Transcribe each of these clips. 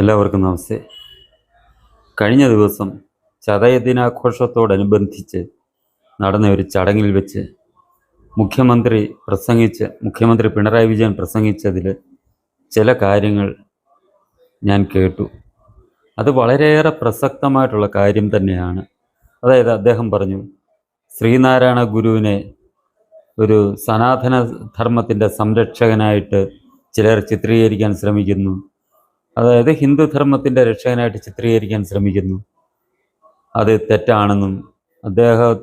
എല്ലാവർക്കും നമസ്തേ. കഴിഞ്ഞ ദിവസം ചതയ ദിനാഘോഷത്തോടനുബന്ധിച്ച് നടന്ന ഒരു ചടങ്ങിൽ വെച്ച് മുഖ്യമന്ത്രി പ്രസംഗിച്ച് മുഖ്യമന്ത്രി പിണറായി വിജയൻ പ്രസംഗിച്ചതിൽ ചില കാര്യങ്ങൾ ഞാൻ കേട്ടു. അത് വളരെയേറെ പ്രസക്തമായിട്ടുള്ള കാര്യം തന്നെയാണ്. അതായത് അദ്ദേഹം പറഞ്ഞു ശ്രീനാരായണ ഗുരുവിനെ ഒരു സനാതന ധർമ്മത്തിന്റെ സംരക്ഷകനായിട്ട് ചിലർ ചിത്രീകരിക്കാൻ ശ്രമിക്കുന്നു. അതായത് ഹിന്ദു ധർമ്മത്തിന്റെ രക്ഷകനായിട്ട് ചിത്രീകരിക്കാൻ ശ്രമിക്കുന്നു. അത് തെറ്റാണെന്നും അദ്ദേഹം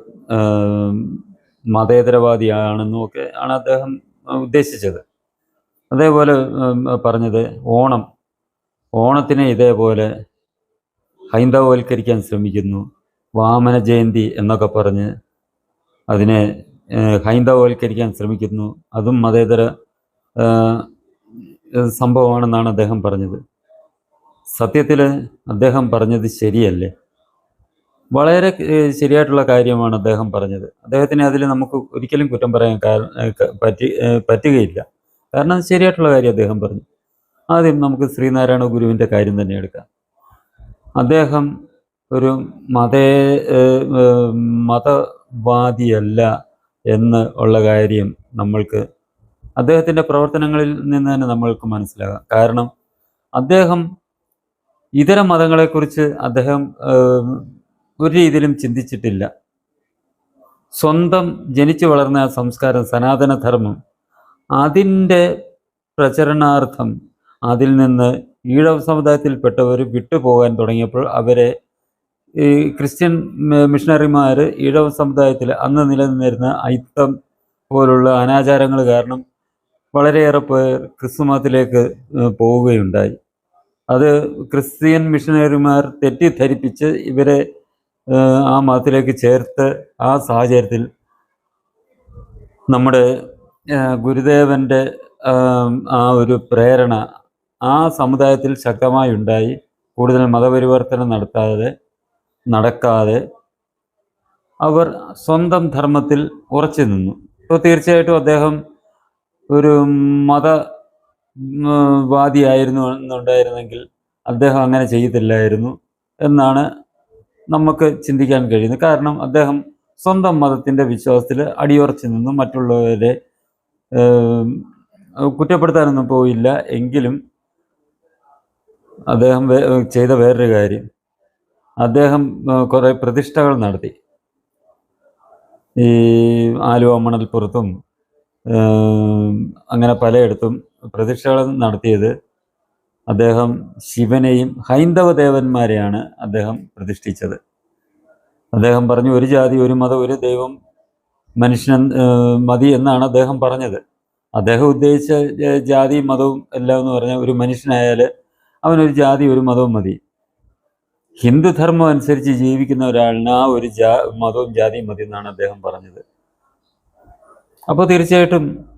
മതേതരവാദിയാണെന്നും ഒക്കെ ആണ് അദ്ദേഹം ഉദ്ദേശിച്ചത്. അതേപോലെ പറഞ്ഞത് ഓണം. ഓണത്തിനെ ഇതേപോലെ ഹൈന്ദവവൽക്കരിക്കാൻ ശ്രമിക്കുന്നു. വാമന ജയന്തി എന്നൊക്കെ പറഞ്ഞ് അതിനെ ഹൈന്ദവവൽക്കരിക്കാൻ ശ്രമിക്കുന്നു. അതും മതേതര സംഭവമാണെന്നാണ് അദ്ദേഹം പറഞ്ഞത്. സത്യത്തിൽ അദ്ദേഹം പറഞ്ഞത് ശരിയല്ലേ? വളരെ ശരിയായിട്ടുള്ള കാര്യമാണ് അദ്ദേഹം പറഞ്ഞത്. അദ്ദേഹത്തിന് അതിൽ നമുക്ക് ഒരിക്കലും കുറ്റം പറയാൻ പറ്റി പറ്റുകയില്ല. കാരണം ശരിയായിട്ടുള്ള കാര്യം അദ്ദേഹം പറഞ്ഞു. ആദ്യം നമുക്ക് ശ്രീനാരായണ ഗുരുവിന്റെ കാര്യം തന്നെ എടുക്കാം. അദ്ദേഹം ഒരു മതേ മതവാദിയല്ല എന്ന് ഉള്ള കാര്യം നമ്മൾക്ക് അദ്ദേഹത്തിന്റെ പ്രവർത്തനങ്ങളിൽ നിന്ന് തന്നെ നമ്മൾക്ക് മനസ്സിലാകാം. കാരണം അദ്ദേഹം ഇതര മതങ്ങളെക്കുറിച്ച് അദ്ദേഹം ഒരു രീതിയിലും ചിന്തിച്ചിട്ടില്ല. സ്വന്തം ജനിച്ചു വളർന്ന സംസ്കാരം സനാതനധർമ്മം അതിന്റെ പ്രചരണാർത്ഥം അതിൽ നിന്ന് ഈഴവ സമുദായത്തിൽപ്പെട്ടവർ വിട്ടുപോകാൻ തുടങ്ങിയപ്പോൾ അവരെ ഈ ക്രിസ്ത്യൻ മിഷണറിമാർ ഈഴവ സമുദായത്തിൽ അന്ന് നിലനിന്നിരുന്ന ഐത്തം പോലുള്ള അനാചാരങ്ങൾ കാരണം വളരെയേറെ പേർ ക്രിസ്തുമതത്തിലേക്ക് പോവുകയുണ്ടായി. അത് ക്രിസ്ത്യൻ മിഷനറിമാർ തെറ്റിദ്ധരിപ്പിച്ച് ഇവരെ ആ മതത്തിലേക്ക് ചേർത്ത് ആ സാഹചര്യത്തിൽ നമ്മുടെ ഗുരുദേവന്റെ ആ ഒരു പ്രേരണ ആ സമുദായത്തിൽ ശക്തമായി ഉണ്ടായി. കൂടുതൽ മതപരിവർത്തനം നടത്താതെ നടക്കാതെ അവർ സ്വന്തം ധർമ്മത്തിൽ ഉറച്ചു നിന്നു. അപ്പോൾ തീർച്ചയായിട്ടും അദ്ദേഹം ഒരു മത വാദിയായിരുന്നു എന്നുണ്ടായിരുന്നെങ്കിൽ അദ്ദേഹം അങ്ങനെ ചെയ്തില്ലായിരുന്നു എന്നാണ് നമുക്ക് ചിന്തിക്കാൻ കഴിയുന്നത്. കാരണം അദ്ദേഹം സ്വന്തം മതത്തിന്റെ വിശ്വാസത്തിൽ അടിയുറച്ചു നിന്നു. മറ്റുള്ളവരെ കുറ്റപ്പെടുത്താനൊന്നും പോയില്ല. എങ്കിലും അദ്ദേഹം ചെയ്ത വേറൊരു കാര്യം. അദ്ദേഹം കുറേ പ്രതിഷ്ഠകൾ നടത്തി. ഈ ആലുവ മണൽപ്പുറത്തും അങ്ങനെ പലയിടത്തും പ്രതിഷ്ഠകൾ നടത്തിയത് അദ്ദേഹം ശിവനെയും ഹൈന്ദവ ദേവന്മാരെയാണ് അദ്ദേഹം പ്രതിഷ്ഠിച്ചത്. അദ്ദേഹം പറഞ്ഞു ഒരു ജാതി ഒരു മതം ഒരു ദൈവം മനുഷ്യൻ മതി എന്നാണ് അദ്ദേഹം പറഞ്ഞത്. അദ്ദേഹം ഉദ്ദേശിച്ച ജാതി മതവും എല്ലാം എന്ന് പറഞ്ഞാൽ ഒരു മനുഷ്യനായാൽ അവനൊരു ജാതി ഒരു മതവും മതി. ഹിന്ദുധർമ്മം അനുസരിച്ച് ജീവിക്കുന്ന ഒരാളിന് ആ ഒരു ജാ മതവും ജാതിയും മതി എന്നാണ് അദ്ദേഹം പറഞ്ഞത്. അപ്പോൾ തീർച്ചയായിട്ടും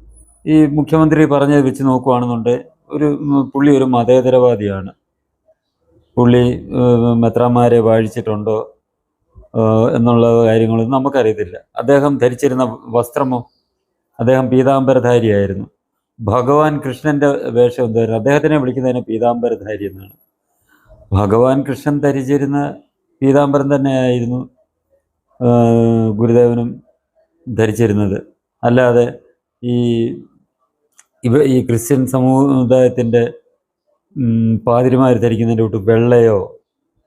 ഈ മുഖ്യമന്ത്രി പറഞ്ഞത് വെച്ച് നോക്കുകയാണെന്നുണ്ട് ഒരു പുള്ളി ഒരു മതേതരവാദിയാണ്. പുള്ളി മെത്രാന്മാരെ വാഴിച്ചിട്ടുണ്ടോ എന്നുള്ള കാര്യങ്ങളൊന്നും നമുക്കറിയത്തില്ല. അദ്ദേഹം ധരിച്ചിരുന്ന വസ്ത്രമോ അദ്ദേഹം പീതാംബരധാരിയായിരുന്നു. ഭഗവാൻ കൃഷ്ണന്റെ വേഷം എന്തായിരുന്നു? അദ്ദേഹത്തിനെ വിളിക്കുന്നതിന് പീതാംബരധാരി എന്നാണ്. ഭഗവാൻ കൃഷ്ണൻ ധരിച്ചിരുന്ന പീതാംബരം തന്നെയായിരുന്നു ഗുരുദേവനും ധരിച്ചിരുന്നത്. അല്ലാതെ ഈ ഇവ ഈ ക്രിസ്ത്യൻ സമുദായത്തിന്റെ പാതിരിമാർ ധരിക്കുന്നതിന്റെ കൂട്ട് വെള്ളയോ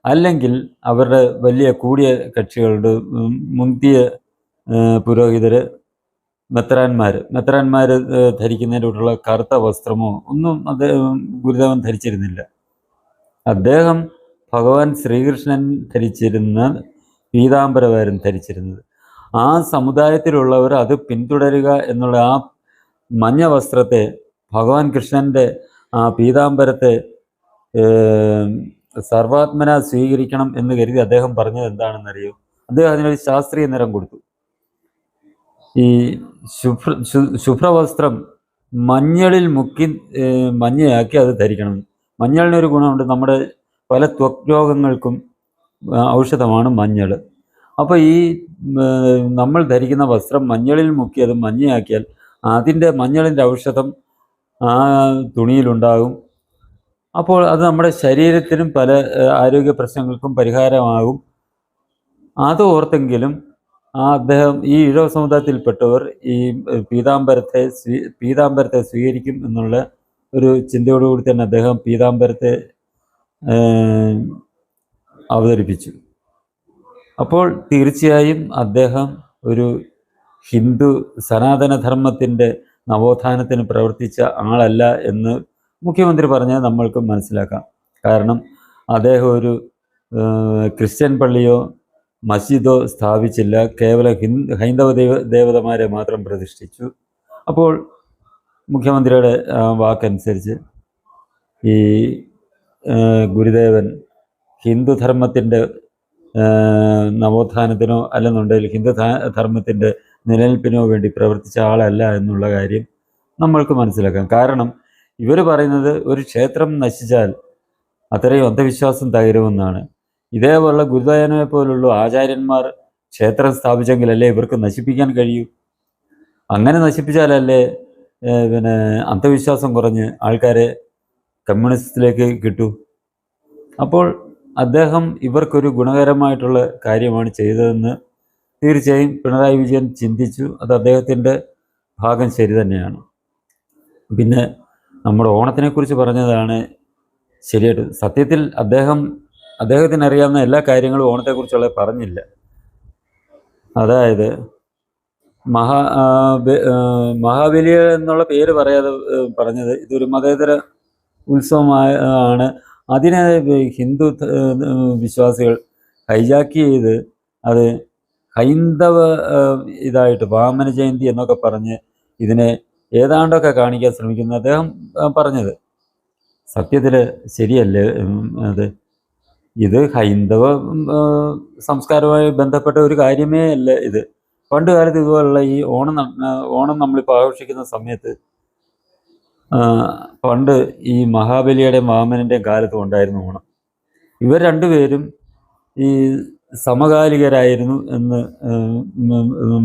അല്ലെങ്കിൽ അവരുടെ വലിയ കൂടിയ കക്ഷികളുടെ മുന്തിയ പുരോഹിതർ മെത്രാന്മാർ മെത്രാന്മാർ ധരിക്കുന്നതിന്റെ കൂട്ടുള്ള കറുത്ത വസ്ത്രമോ ഒന്നും അദ്ദേഹം ഗുരുദേവൻ ധരിച്ചിരുന്നില്ല. അദ്ദേഹം ഭഗവാൻ ശ്രീകൃഷ്ണൻ ധരിച്ചിരുന്ന പീതാംബരമായിരുന്നു ധരിച്ചിരുന്നത്. ആ സമുദായത്തിലുള്ളവർ അത് പിന്തുടരുക എന്നുള്ള ആ മഞ്ഞ വസ്ത്രത്തെ ഭഗവാൻ കൃഷ്ണന്റെ ആ പീതാംബരത്തെ സർവാത്മന സ്വീകരിക്കണം എന്ന് കരുതി അദ്ദേഹം പറഞ്ഞത് എന്താണെന്നറിയോ? അദ്ദേഹം അതിനൊരു ശാസ്ത്രീയ നിറം കൊടുത്തു. ഈ ശുഭ്ര ശുഭ്രവസ്ത്രം മഞ്ഞളിൽ മുക്കി മഞ്ഞയാക്കി അത് ധരിക്കണം. മഞ്ഞളിനൊരു ഗുണമുണ്ട്. നമ്മുടെ പല ത്വക് രോഗങ്ങൾക്കും ഔഷധമാണ് മഞ്ഞൾ അപ്പോൾ ഈ നമ്മൾ ധരിക്കുന്ന വസ്ത്രം മഞ്ഞളിൽ മുക്കി അത് മഞ്ഞയാക്കിയാൽ അതിന്റെ മഞ്ഞളിന്റെ ഔഷധം ആ തുണിയിലുണ്ടാകും. അപ്പോൾ അത് നമ്മുടെ ശരീരത്തിനും പല ആരോഗ്യ പ്രശ്നങ്ങൾക്കും പരിഹാരമാകും. അത് ഓർത്തെങ്കിലും ആ അദ്ദേഹം ഈ ഇഴവ സമുദായത്തിൽപ്പെട്ടവർ ഈ പീതാംബരത്തെ സ്വീ പീതാംബരത്തെ സ്വീകരിക്കും എന്നുള്ള ഒരു ചിന്തയോടുകൂടി തന്നെ അദ്ദേഹം പീതാംബരത്തെ അവതരിപ്പിച്ചു. അപ്പോൾ തീർച്ചയായും അദ്ദേഹം ഒരു ഹിന്ദു സനാതനധർമ്മത്തിന്റെ നവോത്ഥാനത്തിന് പ്രവർത്തിച്ച ആളല്ല എന്ന് മുഖ്യമന്ത്രി പറഞ്ഞാൽ നമ്മൾക്ക് മനസ്സിലാക്കാം. കാരണം അദ്ദേഹം ഒരു ക്രിസ്ത്യൻ പള്ളിയോ മസ്ജിദോ സ്ഥാപിച്ചില്ല. കേവല ഹിന്ദു ഹൈന്ദവ ദൈവ ദേവതമാരെ മാത്രം പ്രതിഷ്ഠിച്ചു. അപ്പോൾ മുഖ്യമന്ത്രിയുടെ വാക്കനുസരിച്ച് ഈ ഗുരുദേവൻ ഹിന്ദുധർമ്മത്തിന്റെ നവോത്ഥാനത്തിനോ അല്ലെന്നുണ്ടെങ്കിൽ ഹിന്ദു ധർമ്മത്തിന്റെ നിലനിൽപ്പിനോ വേണ്ടി പ്രവർത്തിച്ച ആളല്ല എന്നുള്ള കാര്യം നമ്മൾക്ക് മനസ്സിലാക്കാം. കാരണം ഇവർ പറയുന്നത് ഒരു ക്ഷേത്രം നശിച്ചാൽ അത്രയും അന്ധവിശ്വാസം തകരുമെന്നാണ്. ഇതേപോലുള്ള ഗുരുദായനെ പോലുള്ള ആചാര്യന്മാർ ക്ഷേത്രം സ്ഥാപിച്ചെങ്കിലല്ലേ ഇവർക്ക് നശിപ്പിക്കാൻ കഴിയൂ? അങ്ങനെ നശിപ്പിച്ചാലല്ലേ പിന്നെ അന്ധവിശ്വാസം കുറഞ്ഞ് ആൾക്കാരെ കമ്മ്യൂണിസത്തിലേക്ക് കിട്ടൂ? അപ്പോൾ അദ്ദേഹം ഇവർക്കൊരു ഗുണകരമായിട്ടുള്ള കാര്യമാണ് ചെയ്തതെന്ന് തീർച്ചയായും പിണറായി വിജയൻ ചിന്തിച്ചു അത് അദ്ദേഹത്തിന്റെ ഭാഗം ശരി തന്നെയാണ്. പിന്നെ നമ്മുടെ ഓണത്തിനെക്കുറിച്ച് പറഞ്ഞതാണ് ശരിയായിട്ട് സത്യത്തിൽ അദ്ദേഹം അദ്ദേഹത്തിന് അറിയാവുന്ന എല്ലാ കാര്യങ്ങളും ഓണത്തെക്കുറിച്ചുള്ള പറഞ്ഞില്ല. അതായത് മഹാ മഹാബലി എന്നുള്ള പേര് പറയാതെ പറഞ്ഞത് ഇതൊരു മതേതര ഉത്സവമായ ആണ്. അതിനെ ഹിന്ദു വിശ്വാസികൾ ഹൈജാക്ക് ചെയ്ത് അത് ഹൈന്ദവ ഇതായിട്ട് വാമന ജയന്തി എന്നൊക്കെ പറഞ്ഞ് ഇതിനെ ഏതാണ്ടൊക്കെ കാണിക്കാൻ ശ്രമിക്കുന്നു. അദ്ദേഹം പറഞ്ഞത് സത്യത്തിൽ ശരിയല്ലേ? അത് ഇത് ഹൈന്ദവ സംസ്കാരവുമായി ബന്ധപ്പെട്ട ഒരു കാര്യമേ അല്ല ഇത്. പണ്ട് കാലത്ത് ഇതുപോലുള്ള ഈ ഓണം ഓണം നമ്മളിപ്പോൾ ആഘോഷിക്കുന്ന സമയത്ത് പണ്ട് ഈ മഹാബലിയുടെയും വാമനന്റെയും കാലത്തും ഉണ്ടായിരുന്നു ഓണം. ഇവർ രണ്ടുപേരും ഈ സമകാലികരായിരുന്നു എന്ന്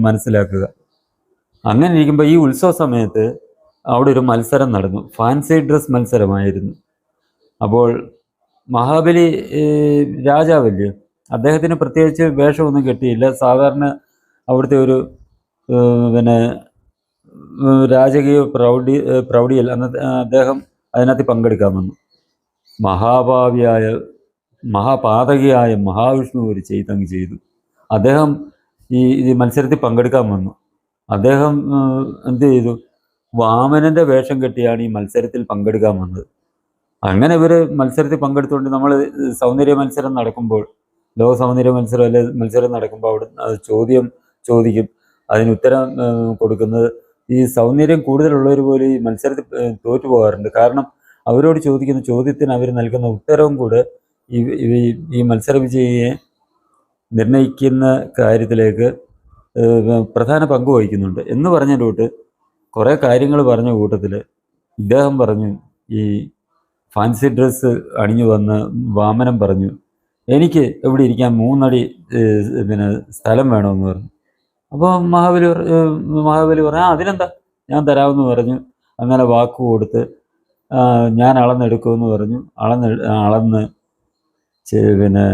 മനസ്സിലാക്കുക. അങ്ങനെ ഇരിക്കുമ്പോൾ ഈ ഉത്സവ സമയത്ത് അവിടെ ഒരു മത്സരം നടന്നു. ഫാൻസി ഡ്രസ് മത്സരമായിരുന്നു. അപ്പോൾ മഹാബലി രാജാവല്ലേ? അദ്ദേഹത്തിന് പ്രത്യേകിച്ച് വേഷമൊന്നും കിട്ടിയില്ല. സാധാരണ അവിടുത്തെ ഒരു പിന്നെ രാജകീയ പ്രൗഢി പ്രൗഢിയിൽ പ്രൗഢിയല്ല. അന്ന് അദ്ദേഹം അതിനകത്ത് പങ്കെടുക്കാൻ വന്നു. മഹാഭാവിയായ മഹാപാതകിയായ മഹാവിഷ്ണു ഒരു ചെയ്തങ്ങ് ചെയ്തു. അദ്ദേഹം ഈ ഈ മത്സരത്തിൽ പങ്കെടുക്കാൻ വന്നു. അദ്ദേഹം എന്ത് ചെയ്തു? വാമനന്റെ വേഷം കെട്ടിയാണ് ഈ മത്സരത്തിൽ പങ്കെടുക്കാൻ വന്നത്. അങ്ങനെ ഇവർ മത്സരത്തിൽ പങ്കെടുത്തുകൊണ്ട് നമ്മൾ സൗന്ദര്യ മത്സരം നടക്കുമ്പോൾ ലോക സൗന്ദര്യ മത്സരം അല്ലെ മത്സരം നടക്കുമ്പോൾ അവിടെ ചോദ്യം ചോദിക്കും. അതിന് ഉത്തരം കൊടുക്കുന്നത്. ഈ സൗന്ദര്യം കൂടുതലുള്ളവർ പോലും ഈ മത്സരത്തിൽ തോറ്റു പോകാറുണ്ട് കാരണം അവരോട് ചോദിക്കുന്ന ചോദ്യത്തിന് അവർ നൽകുന്ന ഉത്തരവും കൂടെ ഈ മത്സര വിജയിയെ നിർണയിക്കുന്ന കാര്യത്തിലേക്ക് പ്രധാന പങ്ക് വഹിക്കുന്നുണ്ട്. എന്ന് പറഞ്ഞതിന്റെ കൂട്ട് കുറേ കാര്യങ്ങൾ പറഞ്ഞ കൂട്ടത്തിൽ ഇദ്ദേഹം പറഞ്ഞു ഈ ഫാൻസി ഡ്രസ്സ് അണിഞ്ഞു വന്ന് വാമനം പറഞ്ഞു. എനിക്ക് എവിടെ ഇരിക്കാൻ മൂന്നടി പിന്നെ സ്ഥലം വേണമെന്ന് പറഞ്ഞു. അപ്പോൾ മഹാബലി മഹാബലി പറഞ്ഞു ആ അതിനെന്താ ഞാൻ തരാമെന്ന് പറഞ്ഞു. അങ്ങനെ വാക്ക് കൊടുത്ത് ഞാൻ അളന്നെടുക്കുമെന്ന് പറഞ്ഞു. അളന്ന് അളന്ന് പിന്നെ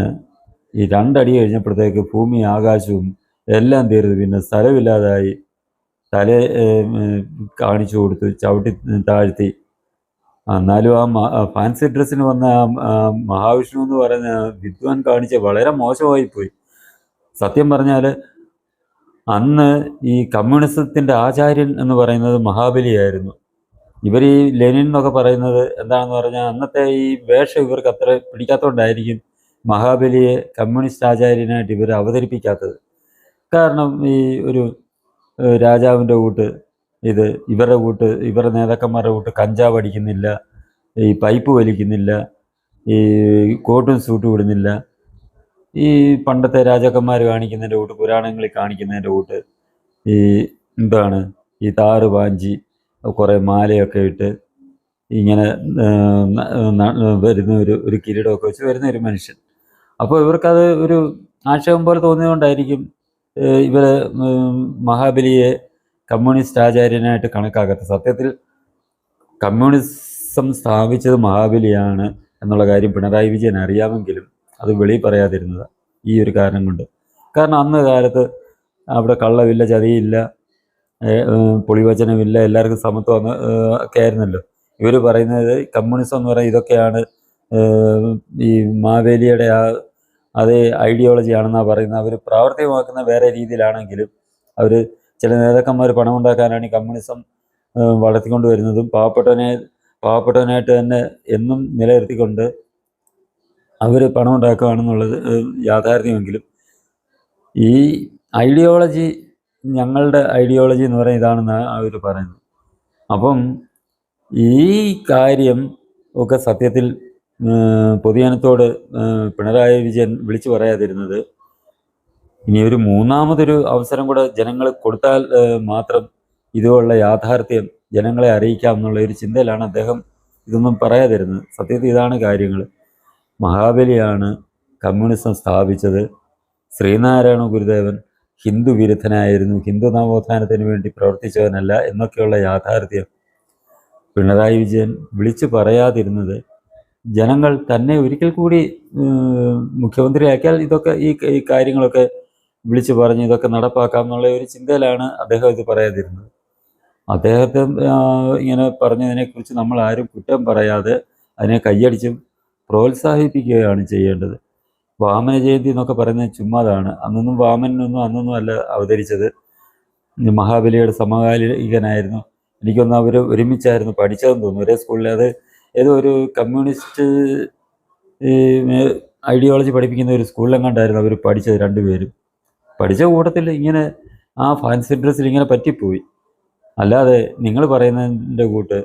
ഈ രണ്ടടി കഴിഞ്ഞപ്പോഴത്തേക്ക് ഭൂമി ആകാശവും എല്ലാം തീർന്നു. പിന്നെ സ്ഥലമില്ലാതായി. തല കാണിച്ചു കൊടുത്തു ചവിട്ടി താഴ്ത്തി. എന്നാലും ആ ഫാൻസി ഡ്രസ്സിന് വന്ന മഹാവിഷ്ണു എന്ന് പറയുന്ന വിദ്വാൻ കാണിച്ച വളരെ മോശമായി പോയി സത്യം പറഞ്ഞാൽ അന്ന് ഈ കമ്മ്യൂണിസത്തിന്റെ ആചാര്യൻ എന്ന് പറയുന്നത് മഹാബലിയായിരുന്നു. ഇവർ ഈ ലെനിൻ എന്നൊക്കെ പറയുന്നത് എന്താണെന്ന് പറഞ്ഞാൽ അന്നത്തെ ഈ വേഷം ഇവർക്ക് അത്ര പിടിക്കാത്തതുകൊണ്ടായിരിക്കും മഹാബലിയെ കമ്മ്യൂണിസ്റ്റ് ആചാര്യനായിട്ട് ഇവർ അവതരിപ്പിക്കാത്തത്. കാരണം ഈ ഒരു രാജാവിന്റെ കൂട്ട് ഇത് ഇവരുടെ കൂട്ട് ഇവരുടെ നേതാക്കന്മാരുടെ കൂട്ട് കഞ്ചാവ് അടിക്കുന്നില്ല ഈ പൈപ്പ് വലിക്കുന്നില്ല ഈ കോട്ടും സൂട്ടും ഇടുന്നില്ല. ഈ പണ്ടത്തെ രാജാക്കന്മാർ കാണിക്കുന്നതിന്റെ കൂട്ട് പുരാണങ്ങളിൽ കാണിക്കുന്നതിന്റെ കൂട്ട് ഈ എന്താണ്? ഈ താറ് പാഞ്ചി കുറേ മാലയൊക്കെ ഇട്ട് ഇങ്ങനെ വരുന്ന ഒരു ഒരു കിരീടമൊക്കെ വെച്ച് വരുന്ന ഒരു മനുഷ്യൻ. അപ്പോൾ ഇവർക്കത് ഒരു ആക്ഷേപം പോലെ തോന്നിയതുകൊണ്ടായിരിക്കും ഇവർ മഹാബലിയെ കമ്മ്യൂണിസ്റ്റ് ആചാര്യനായിട്ട് കണക്കാക്കാത്തത്. സത്യത്തിൽ കമ്മ്യൂണിസം സ്ഥാപിച്ചത് മഹാബലിയാണ് എന്നുള്ള കാര്യം പിണറായി വിജയൻ അറിയാമെങ്കിലും അത് വെളി പറയാതിരുന്നത് ഈ ഒരു കാരണം കൊണ്ട്. കാരണം അന്ന് കാലത്ത് അവിടെ കള്ളവില്ല ചതിയില്ല പൊളിവചനമില്ല എല്ലാവർക്കും സമത്വം ഒക്കെ ആയിരുന്നല്ലോ. ഇവർ പറയുന്നത് കമ്മ്യൂണിസം എന്ന് പറയുന്നത് ഇതൊക്കെയാണ് ഈ മാവേലിയുടെ ആ അതേ ഐഡിയോളജി ആണെന്നാണ് പറയുന്നത്. അവർ പ്രാവർത്തികമാക്കുന്ന വേറെ രീതിയിലാണെങ്കിലും അവർ ചില നേതാക്കന്മാർ പണം ഉണ്ടാക്കാനാണ് ഈ കമ്മ്യൂണിസം വളർത്തിക്കൊണ്ട് വരുന്നതും പാവപ്പെട്ടവനെ പാവപ്പെട്ടവനായിട്ട് തന്നെ എന്നും നിലനിർത്തിക്കൊണ്ട് അവർ പണമുണ്ടാക്കുകയാണെന്നുള്ളത് യാഥാർത്ഥ്യമെങ്കിലും ഈ ഐഡിയോളജി ഞങ്ങളുടെ ഐഡിയോളജി എന്ന് പറയുന്നത് ഇതാണെന്നാണ് അവർ പറയുന്നത്. അപ്പം ഈ കാര്യം ഒക്കെ സത്യത്തിൽ പൊതുജനത്തോട് പിണറായി വിജയൻ വിളിച്ചു പറയാതിരുന്നത് ഇനി ഒരു മൂന്നാമതൊരു അവസരം കൂടെ ജനങ്ങൾ കൊടുത്താൽ മാത്രം ഇതുപോലുള്ള യാഥാർത്ഥ്യം ജനങ്ങളെ അറിയിക്കാം എന്നുള്ള ഒരു ചിന്തയിലാണ് അദ്ദേഹം ഇതൊന്നും പറയാതിരുന്നത്. സത്യത്തിൽ ഇതാണ് കാര്യങ്ങൾ മഹാബലിയാണ് കമ്മ്യൂണിസം സ്ഥാപിച്ചത്. ശ്രീനാരായണ ഗുരുദേവൻ ഹിന്ദു വിരുദ്ധനായിരുന്നു ഹിന്ദു നവോത്ഥാനത്തിന് വേണ്ടി പ്രവർത്തിച്ചവനല്ല എന്നൊക്കെയുള്ള യാഥാർത്ഥ്യം പിണറായി വിജയൻ വിളിച്ചു പറയാതിരുന്നത്. ജനങ്ങൾ തന്നെ ഒരിക്കൽ കൂടി മുഖ്യമന്ത്രിയാക്കിയാൽ ഇതൊക്കെ ഈ ഈ കാര്യങ്ങളൊക്കെ വിളിച്ചു പറഞ്ഞ് ഇതൊക്കെ നടപ്പാക്കാം എന്നുള്ള ഒരു ചിന്തയിലാണ് അദ്ദേഹം ഇത് പറയാതിരുന്നത്. അദ്ദേഹത്തെ ഇങ്ങനെ പറഞ്ഞതിനെക്കുറിച്ച് നമ്മൾ ആരും കുറ്റം പറയാതെ അതിനെ കൈയടിച്ചും പ്രോത്സാഹിപ്പിക്കുകയാണ് ചെയ്യേണ്ടത്. വാമന ജയന്തി എന്നൊക്കെ പറയുന്നത് ചുമ്മാതാണ്. അന്നൊന്നും വാമനൊന്നും അന്നൊന്നും അല്ല അവതരിച്ചത്. മഹാബലിയുടെ സമകാലികനായിരുന്നു. എനിക്കൊന്ന് അവർ ഒരുമിച്ചായിരുന്നു പഠിച്ചതെന്ന് തോന്നുന്നു. ഒരേ സ്കൂളിൽ അത് ഏതോ ഒരു കമ്മ്യൂണിസ്റ്റ് ഐഡിയോളജി പഠിപ്പിക്കുന്ന ഒരു സ്കൂളിലെങ്ങാണ്ടായിരുന്നു അവർ പഠിച്ചത് രണ്ടുപേരും. പഠിച്ച കൂട്ടത്തിൽ ഇങ്ങനെ ആ ഫാൻസി ഡ്രസ്സിൽ ഇങ്ങനെ പറ്റിപ്പോയി. അല്ലാതെ നിങ്ങൾ പറയുന്നതിന്റെ കൂട്ട്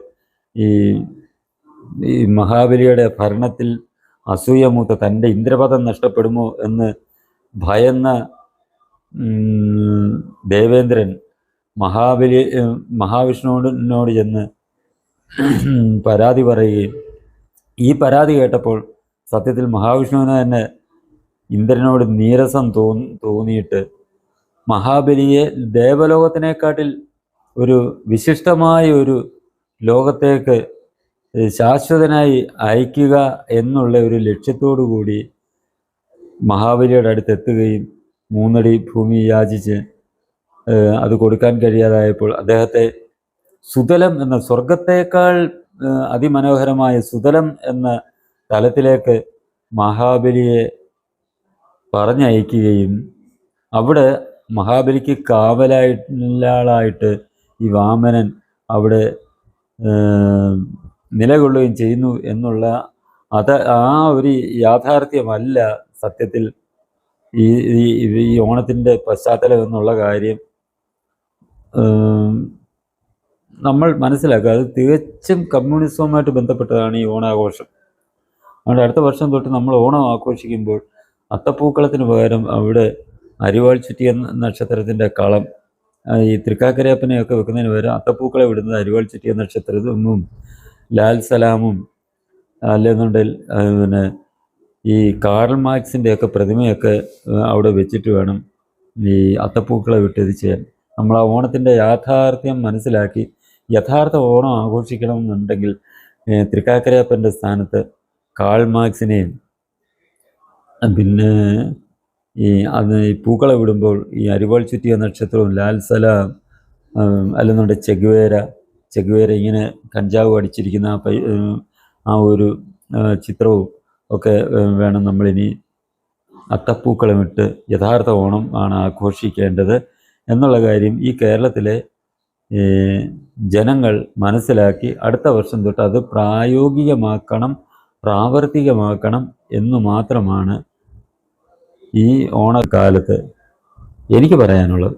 ഈ ഈ മഹാബലിയുടെ ഭരണത്തിൽ അസൂയ മൂത്ത തന്റെ ഇന്ദ്രപദം നഷ്ടപ്പെടുമോ എന്ന് ഭയന്ന ദേവേന്ദ്രൻ മഹാബലി മഹാവിഷ്ണുവിനോട് ചെന്ന് പരാതി പറയുകയും. ഈ പരാതി കേട്ടപ്പോൾ സത്യത്തിൽ മഹാവിഷ്ണുവിന് തന്നെ ഇന്ദ്രനോട് നീരസം തോന്നി തോന്നിയിട്ട് മഹാബലിയെ ദേവലോകത്തിനെക്കാട്ടിൽ ഒരു വിശിഷ്ടമായ ഒരു ലോകത്തേക്ക് ശാശ്വതനായി അയക്കുക എന്നുള്ള ഒരു ലക്ഷ്യത്തോടു കൂടി മഹാബലിയുടെ അടുത്ത് എത്തുകയും മൂന്നടി ഭൂമി യാചിച്ച് അത് കൊടുക്കാൻ കഴിയാതായപ്പോൾ അദ്ദേഹത്തെ സുതലം എന്ന സ്വർഗത്തേക്കാൾ അതിമനോഹരമായ സുതലം എന്ന തലത്തിലേക്ക് മഹാബലിയെ പറഞ്ഞയക്കുകയും അവിടെ മഹാബലിക്ക് കാവലായിട്ടുള്ള ആളായിട്ട് ഈ വാമനൻ അവിടെ നിലകൊള്ളുകയും ചെയ്യുന്നു എന്നുള്ള അത് ആ ഒരു യാഥാർത്ഥ്യമല്ല സത്യത്തിൽ ഈ ഈ ഓണത്തിന്റെ പശ്ചാത്തലം എന്നുള്ള കാര്യം. നമ്മൾ മനസ്സിലാക്കുക. അത് തികച്ചും കമ്മ്യൂണിസവുമായിട്ട് ബന്ധപ്പെട്ടതാണ് ഈ ഓണാഘോഷം. അതുകൊണ്ട് അടുത്ത വർഷം തൊട്ട് നമ്മൾ ഓണം ആഘോഷിക്കുമ്പോൾ അത്തപ്പൂക്കളത്തിന് പകരം അവിടെ അരിവാൾ ചുറ്റിയ നക്ഷത്രത്തിന്റെ കളം ഈ തൃക്കാക്കരയപ്പനെയൊക്കെ വെക്കുന്നതിന് പകരം അത്തപ്പൂക്കളെ വിടുന്നത് അരിവാൾ ചുറ്റിയ നക്ഷത്രവും ലാൽ സലാമും അല്ലെന്നുണ്ടെങ്കിൽ പിന്നെ ഈ കാറൽ മാർക്സിന്റെയൊക്കെ പ്രതിമയൊക്കെ അവിടെ വെച്ചിട്ട് വേണം ഈ അത്തപ്പൂക്കളെ വിട്ടത് ചെയ്യാൻ. നമ്മൾ ആ ഓണത്തിന്റെ യാഥാർത്ഥ്യം മനസ്സിലാക്കി യഥാർത്ഥ ഓണം ആഘോഷിക്കണമെന്നുണ്ടെങ്കിൽ തൃക്കാക്കരയപ്പന്റെ സ്ഥാനത്ത് കാൾ മാർക്സിനെയും പിന്നെ ഈ അത് ഈ പൂക്കളെ വിടുമ്പോൾ ഈ അരിവാൾ ചുറ്റിയ നക്ഷത്രവും ലാൽ സലാം ഉം, അല്ലെന്നുണ്ടെങ്കിൽ ചെഗുവേര ചെഗുവേര ഇങ്ങനെ കഞ്ചാവ് അടിച്ചിരിക്കുന്ന ആ ആ ഒരു ചിത്രവും ഒക്കെ വേണം നമ്മളിനി അത്തപ്പൂക്കളമിട്ട് യഥാർത്ഥ ഓണം ആണ് ആഘോഷിക്കേണ്ടത് എന്നുള്ള കാര്യം ഈ കേരളത്തിലെ ജനങ്ങൾ മനസ്സിലാക്കി അടുത്ത വർഷം തൊട്ട് അത് പ്രായോഗികമാക്കണം പ്രാവർത്തികമാക്കണം എന്ന് മാത്രമാണ് ഈ ഓണക്കാലത്ത് എനിക്ക് പറയാനുള്ളത്.